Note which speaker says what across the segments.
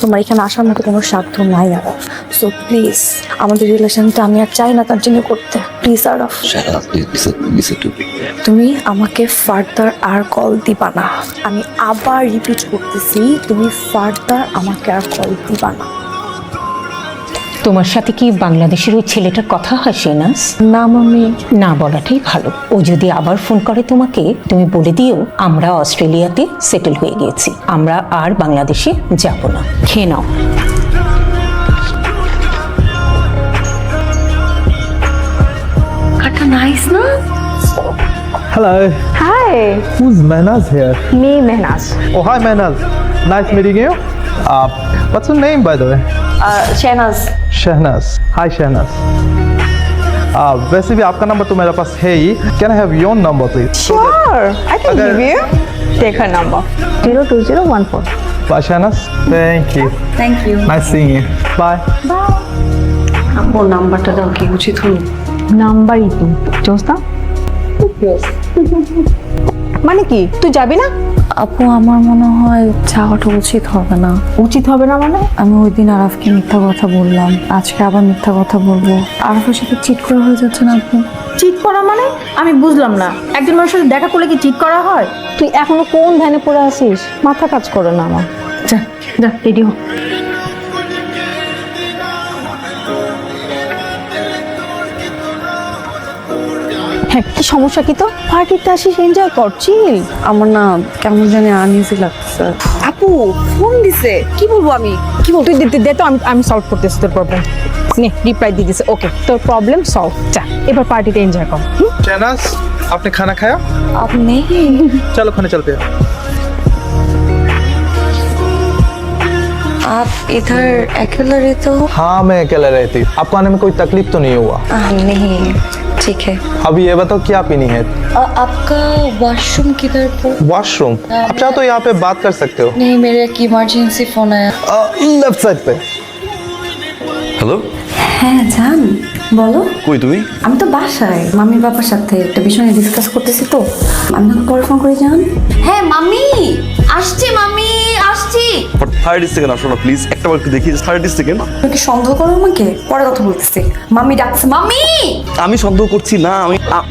Speaker 1: তোমার এখানে আসার মতো কোনো সাধ্য নাই আর সো প্লিজ আমাদের রিলেশনটা আমি আর চাই না কন্টিনিউ করতে। প্লিজ আর
Speaker 2: me.
Speaker 1: তুমি আমাকে ফার্দার আর কল দিবা না। আমি আবার রিপিট করতেছি তুমি ফার্দার আমাকে আর কল দিবা না।
Speaker 3: তোমার সাথে কি বাংলাদেশের ওই ছেলেটার কথা হয় সেনাস
Speaker 1: না মামি
Speaker 3: না বলাটাই ভালো ও যদি আবার ফোন করে তোমাকে তুমি বলে দিও আমরা অস্ট্রেলিয়াতে সেটেল হয়ে গিয়েছি আমরা আর বাংলাদেশে যাব না খেয়ে নাও
Speaker 1: নাইস না
Speaker 4: Hello,
Speaker 5: Hi,
Speaker 4: who's Manaz here?
Speaker 5: me Mehnaz.
Speaker 4: Oh, hi Manaz. Nice meeting you. Uh, what's your name, by the way?
Speaker 1: Shahnaz
Speaker 4: Shahnaz. Hi, Shahnaz. Uh, वैसे भी आपका नंबर तो मेरे पास है ही can I have your number please
Speaker 5: Sure, I can
Speaker 4: Okay.
Speaker 5: give you. Take her number. Zero two zero one four.
Speaker 4: Bye Shehnaz thank you
Speaker 1: thank you
Speaker 4: nice seeing you bye
Speaker 1: ওর নাম্বারটা দাও কি উচিত হলো
Speaker 5: number Itu চোস্তা মানে কি তুই যাবি না
Speaker 1: আপু আমার মনে হয় ছাওয়াটা উচিত হবে না।
Speaker 5: উচিত হবে না মানে?
Speaker 1: আমি ওই দিন আরাফকে মিথ্যা কথা বললাম। আজকে আবার মিথ্যা কথা বলব। আরাফের সাথে চিট করা হয়ে যাচ্ছে না আপু?
Speaker 5: চিট করা মানে? আমি বুঝলাম না। একজন মানুষের সাথে দেখা করলে কি চিট করা হয়? তুই এখনও কোন ধ্যানে পড়ে আসিস মাথা কাজ করে না আমার। যা যা রেডি হ। হ্যাঁ কি সমস্যা কি তো পার্টিতে আসিস এনজয় করছিস
Speaker 1: আমার না কেমন জানি আনইজি লাগছে
Speaker 5: আপু ফোন দিছে কি বলবো আমি কি বল তুই দে- দে- দে তো আমি আমি সলভ করতেছি তোর প্রবলেম নে রিপ্লাই দিয়ে দিছে ওকে তোর প্রবলেম সলভ যা এবার পার্টিতে এনজয় কর হুম?
Speaker 4: शहनाज आपने खाना खाया
Speaker 1: আপনি
Speaker 4: चलो खाने चलते हैं
Speaker 1: आप इधर अकेला रहते हो
Speaker 4: हाँ मैं अकेला रहती आपको आने में कोई तकलीफ तो नहीं हुआ
Speaker 1: आ, नहीं ठीक है
Speaker 4: अब ये बताओ क्या पीनी है
Speaker 1: आ, आपका वॉशरूम किधर पर
Speaker 4: वॉशरूम आप चाहो तो यहाँ पे बात कर सकते हो
Speaker 1: नहीं मेरे एक इमरजेंसी फोन आया
Speaker 4: लेफ्ट साइड पे
Speaker 2: হ্যালো
Speaker 1: হ্যাঁ জান বলো
Speaker 2: কই তুমি
Speaker 1: আমি তো বাসায় মামির বাবার সাথে একটা বিষয় নিয়ে ডিসকাস করতেছি তো আমি তোমাকে পরে ফোন করে যান হ্যাঁ মামি আসছি মামি আসছি
Speaker 2: থার্টি সেকেন্ড আসো না প্লিজ একটা বার একটু দেখি থার্টি সেকেন্ড
Speaker 1: তুমি কি সন্দেহ করো আমাকে পরে কথা বলতেছি মামি ডাকছে মামি
Speaker 2: আমি সন্দেহ করছি না আমি আ-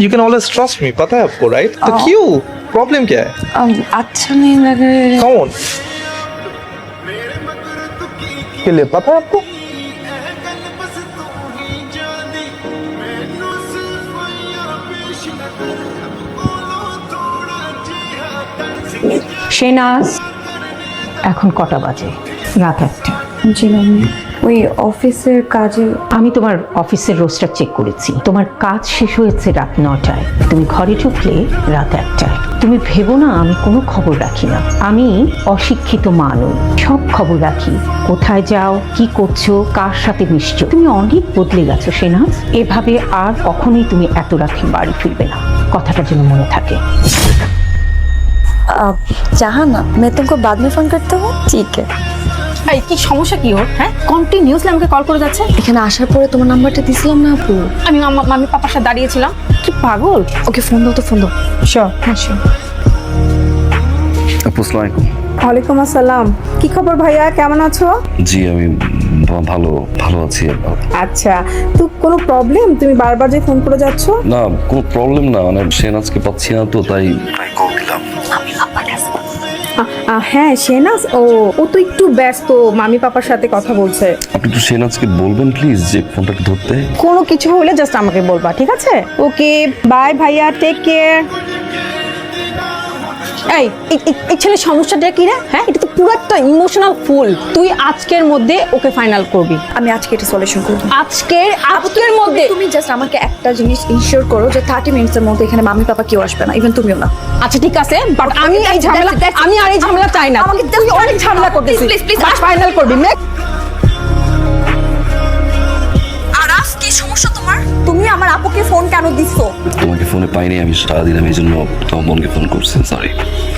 Speaker 4: you can always trust me पता है आपको राइट तो क्यों प्रॉब्लम क्या है
Speaker 1: अम, अच्छा नहीं लगे
Speaker 4: कौन के लिए पता है आपको
Speaker 3: সেনাস এখন কটা বাজে? রাত একটা।
Speaker 1: জি ওই অফিসের কাজে
Speaker 3: আমি তোমার অফিসের রোস্টার চেক করেছি। তোমার কাজ শেষ হয়েছে রাত নটায়। তুমি ঘরে ঢুকলে রাত একটায়। তুমি ভেবো না আমি কোনো খবর রাখি না। আমি অশিক্ষিত মা নই সব খবর রাখি। কোথায় যাও কি করছ কার সাথে মিশছো? তুমি অনেক বদলে গেছো সেনাজ এভাবে আর কখনোই তুমি এত রাতে বাড়ি ফিরবে না। কথাটা যেন মনে থাকে।
Speaker 1: आप चाहा ना मैं तुमको बाद में फोन करता हूँ ठीक है
Speaker 5: এই কি সমস্যা কি ওর হ্যাঁ কন্টিনিউসলি আমাকে কল করে যাচ্ছে
Speaker 1: এখানে আসার পরে তোমার নাম্বারটা দিছিলাম না আপু
Speaker 5: আমি মামা- মামি পাপার সাথে দাঁড়িয়েছিলাম কি পাগল
Speaker 1: ওকে ফোন দাও তো ফোন দাও
Speaker 5: শিওর হ্যাঁ শিওর
Speaker 2: আপু আসসালামু আলাইকুম
Speaker 6: ওয়ালাইকুম আসসালাম কি খবর ভাইয়া কেমন আছো
Speaker 2: জি আমি ভা- ভালো ভালো আছি
Speaker 6: আচ্ছা তো কোনো প্রবলেম তুমি বারবার যে ফোন করে যাচ্ছ
Speaker 2: না কোনো প্রবলেম না মানে সেনাজকে পাচ্ছি না তো তাই কল দিলাম
Speaker 6: আ- আ, হ্যাঁ শেনাস ও ও তো একটু ব্যস্ত মামি পাপার সাথে কথা বলছে।
Speaker 2: একটু সেনাজকে বলবেন প্লিজ যে ফোনটা ধরতে।
Speaker 6: কোনো কিছু হলে জাস্ট আমাকে বলবা ঠিক আছে? ওকে বাই ভাইয়া টেক কেয়ার এই এই- এই- এই ছেলের সমস্যাটা কি রে? হ্যাঁ এটা তো পুরো একটা ইমোশনাল ফুল তুই আজকের মধ্যে ওকে ফাইনাল করবি।
Speaker 1: আমি আজকে এটা সলিউশন করব।
Speaker 6: আজকের আজকের মধ্যে
Speaker 1: তুমি জাস্ট আমাকে একটা জিনিস ইনশিওর করো যে থার্টি মিনিটসের মধ্যে এখানে মামি পাপা কেউ আসবে না ইভেন তুমিও না।
Speaker 6: আচ্ছা ঠিক আছে বাট আমি এই ঝামেলা আমি আর এই ঝামেলা চাই না।
Speaker 1: আমাকে
Speaker 6: তুই অনেক ঝামেলা করতেছিস।
Speaker 1: please,
Speaker 6: বাট ফাইনাল করবি
Speaker 1: আরাফ কি সমস্যা তোমার? তুমি আমার আপুকে ফোন কেন দিছো?
Speaker 2: তোমাকে ফোনে পাইনি আমি সারাদিন আমি এই জন্য তোমার বোনকে ফোন করছি সরি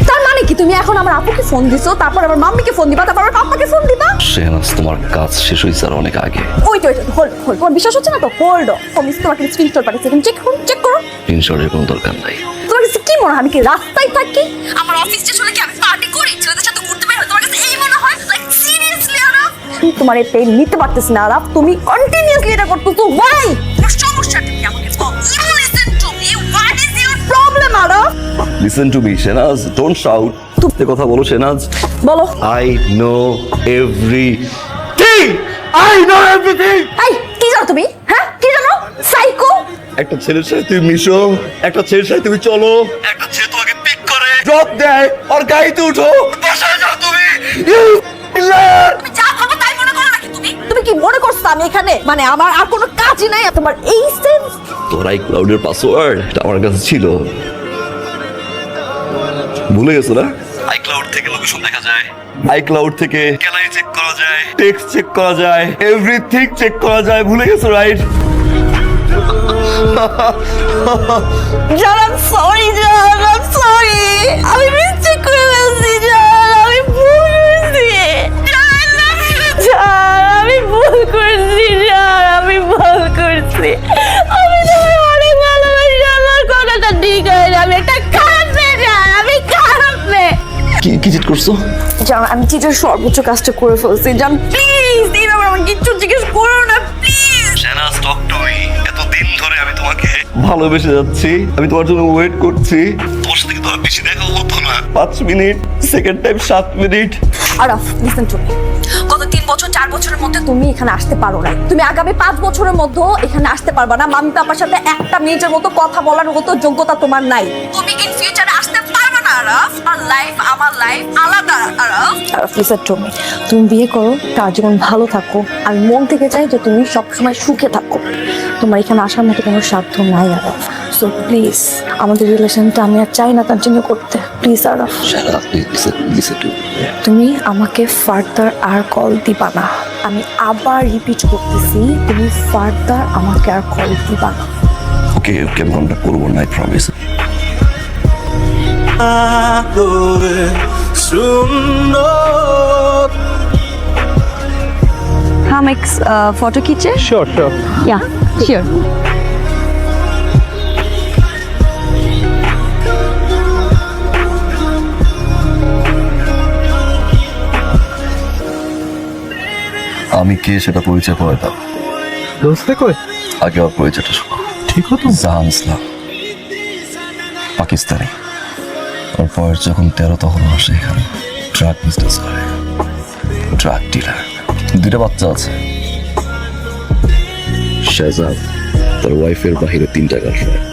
Speaker 1: তার কি তুমি এখন আমার আপুকে ফোন দিছো? তারপর আবার মাম্মিকে ফোন দিবা? তারপর আবার পাপাকে ফোন দিবা?
Speaker 2: শেহনাজ তোমার কাজ শেষ হয়েছে আর অনেক আগে।
Speaker 1: ওই তো হোল্ড হোল্ড তোমার বিশ্বাস হচ্ছে না তো? হোল্ড আমি তোমাকে স্ক্রিনশট পাঠিয়েছি। চেক করুন চেক করো।
Speaker 2: স্ক্রিনশটের কোনো দরকার নাই।
Speaker 1: তোমার কাছে কি মনে হয়? আমি কি রাস্তায় থাকি? আমার অফিস হলে কি আমি পার্টি করি? ছেলেদের সাথে ঘুরতে বের হই তোমার কাছে এই মনে হয়? Like seriously Araf? আমি তোমার এই পেইন নিতে পারতেছি না আরাফ। তুমি কন্টিনিউয়াসলি এটা করতেছো। ওয়াই সমস্যাটা কি আমাকে বল? Araf
Speaker 2: listen to me Shahnaz don't shout তুমি কথা বলো শেনাজ
Speaker 1: বলো।
Speaker 2: I know every
Speaker 4: I know everything!
Speaker 1: এই কি জানো তুমি? হ্যাঁ কি জানো? সাইকো
Speaker 2: একটা ছেলের সাথে তুমি মিশো একটা ছেলের সাথে তুমি চলো। একটা ছেলে তোমাকে পিক করে। ড্রপ দেয় ওর গাড়িতে উঠো। বাসায় যাও তুমি। You liar!
Speaker 1: তুমি যা ভাবো তাই মনে করো নাকি তুমি? তুমি কি মনে করছ আমি এখানে? মানে আমার আর কোনো কাজই নাই আর তোমার এই সেন্স
Speaker 2: তোর আই ক্লাউডের পাসওয়ার্ড আমার কাছে ছিল। ভুলে গেছো না? আইক্লাউড থেকে লোকেশন দেখা যায়। আইক্লাউড থেকে গ্যালারি চেক করা যায়। টেক্সট চেক করা যায় এভরিথিং চেক করা যায় ভুলে গেছো রাইট
Speaker 1: জান আই সরি জান আই সরি আমি মিস্টেক করছ জান আমি চিটের সর্বোচ্চ কাজটা করে ফেলছি। জান প্লিজ এই ব্যাপারে আমার কিচ্ছু জিজ্ঞেস করো না please
Speaker 2: Shahnaz talk to me এত দিন ধরে আমি তোমাকে ভালোবেসে যাচ্ছি আমি তোমার জন্য ওয়েট করছি। তোমার সাথে কিন্তু আর বেশি দেখা হতো না? পাঁচ মিনিট সেকেন্ড টাইম সাত minute.
Speaker 1: Araf listen to me গত তিন বছর চার বছরের মধ্যে তুমি এখানে আসতে পারো না তুমি আগামী পাঁচ বছরের মধ্যেও এখানে আসতে পারবা না। মামি পাপার সাথে একটা মিনিটের মতো কথা বলার মতো যোগ্যতা তোমার নাই। তুমি ইন ফিউচারে আসতে আরাফ আর লাইফ আমার লাইফ আলাদা Araf Araf listen to me তুমি বিয়ে করো তার জীবন ভালো থাকো। আমি মন থেকে চাই যে তুমি সবসময় সুখে থাকো। তোমার এখানে আসার মতো কোনো স্বার্থ নাই আরাফ সো প্লিজ আমাদের রিলেশনটা আমি আর চাই না কন্টিনিউ করতে। প্লিজ আরাফ তুমি আমাকে ফার্দার আর কল দিবা না। আমি আবার রিপিট করতেছি তুমি ফার্দার আমাকে আর কল দিবা না।
Speaker 2: ওকে ওকে আমি কন্ট্যাক্ট করব না আই প্রমিস
Speaker 1: করে সুন্দর। How much
Speaker 4: uh, photo
Speaker 1: kitchen? Sure, sure.
Speaker 2: আমি কে সেটা পরিচয় করে দাও।
Speaker 4: দোস্তে কই?
Speaker 2: আগে ওর পরিচয়টা শোনো।
Speaker 4: ঠিক হতো।
Speaker 2: জাহান ইসলাম পাকিস্তানে। ওর বয়স যখন তেরো তখন আসে এখানে। ড্রাগ বিজনেস করে। ড্রাগ ডিলার দুইটা বাচ্চা আছে। শাহজাদ তার ওয়াইফের বাহিরে তিনটা girlfriend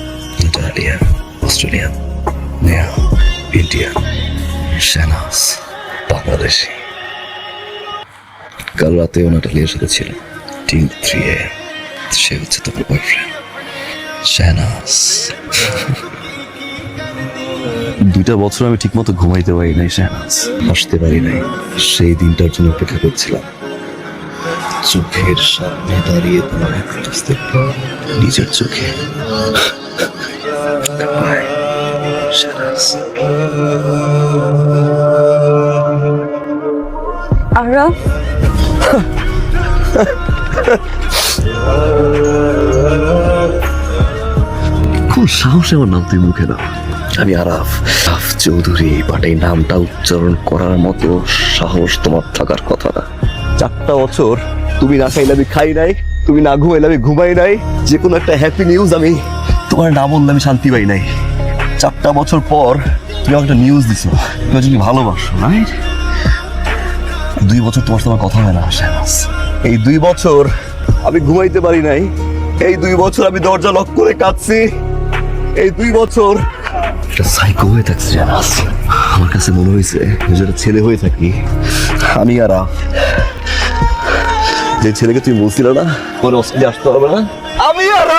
Speaker 2: Italian Australian Neha Indian Shahnaz Bangladeshi কাল রাতেও নাটালিয়ার সাথে ছিল। টিম থ্রি এ। সে হচ্ছে তোমার বয়ফ্রেন্ড শাহনাজ দুইটা বছর আমি ঠিকমতো ঘুমাইতে পারি নাই শাহনাজ আসতে পারি নাই। সেই দিনটার জন্য অপেক্ষা করছিলাম। চোখের সামনে দাঁড়িয়ে তোমার নিজের চোখে।
Speaker 1: আরাফ
Speaker 2: কোন সাহসে আমার নাম তুই মুখে দাও। আমি আরাফ। আরাফ চৌধুরী বাট এই নামটা উচ্চারণ করার মতো সাহস তোমার থাকার কথা না। চারটা বছর তুমি না খাইলে আমি খাই নাই, তুমি না ঘুমাইলে আমি ঘুমাই নাই যে কোনো একটা হ্যাপি নিউজ আমি তোমার না বললে আমি শান্তি পাই নাই। চারটা বছর পর তুমি একটা নিউজ দিছো, তুমি যদি ভালোবাসো রাইট দুই বছর তোমার তোমার কথা হয় না এই দুই বছর আমি ঘুমাইতে পারি নাই, এই দুই বছর আমি দরজা লক করে কাঁদছি, এই দুই বছর এটা সাইকো হয়ে থাকছে জানাস আমার কাছে মনে হয়েছে যেটা ছেলে হয়ে থাকি, আমি আর যে ছেলেকে তুমি বলছিল না কোনো অস্ট্রেলিয়া আসতে পারবে না? আমি আর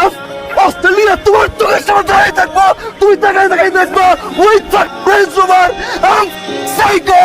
Speaker 2: অস্ট্রেলিয়া তোমার চোখের সামনে দাঁড়িয়ে থাকব। তুমি তাকাই তাকাই দেখব ওই থাকবে তোমার সাইকো